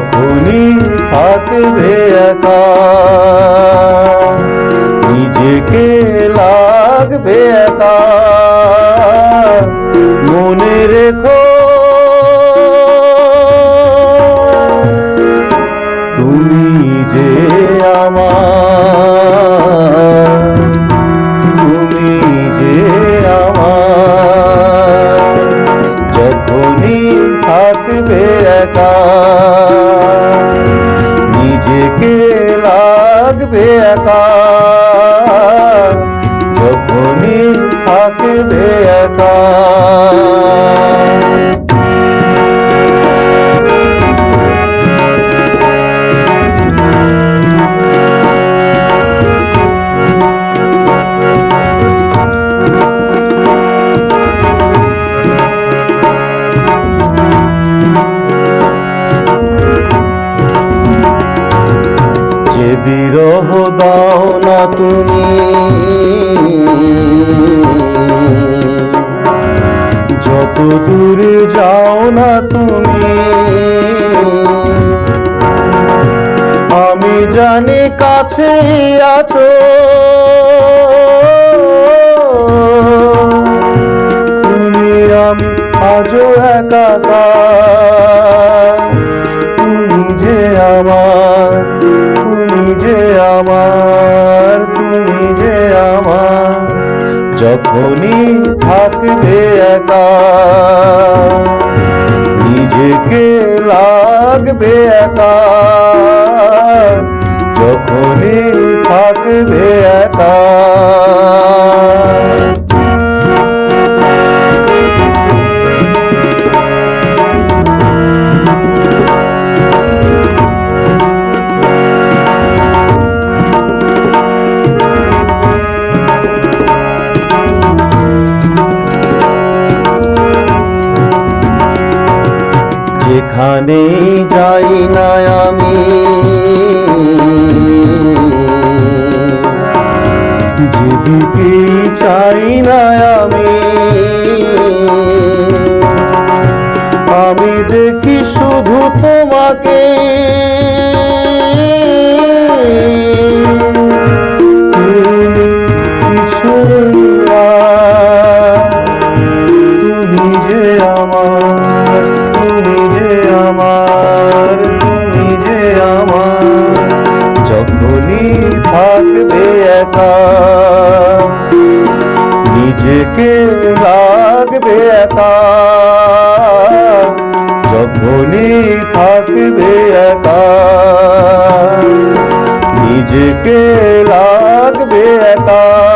তখনই থাকবে একা। নিজেকে লাগবে একা। একা। যখনই থাকবে একা। বিরহ দাও না তুমি। যত দূরে যাও না তুমি। আমি জানি কাছে আছো। তুমি আমি আজও একাকার। যখনই থাকবে একা। নিজেকে লাগবে একা। যখনই থাকবে একা যেখানে যাই না আমি। যেদিকে চাই না আমি আমি দেখি শুধু তোমাকে। তুমি যে আমার, তুমি যে আমার, যখনই থাকবে একা, নিজেকে লাগবে একা, যখনই থাকবে একা, নিজেকে লাগবে একা।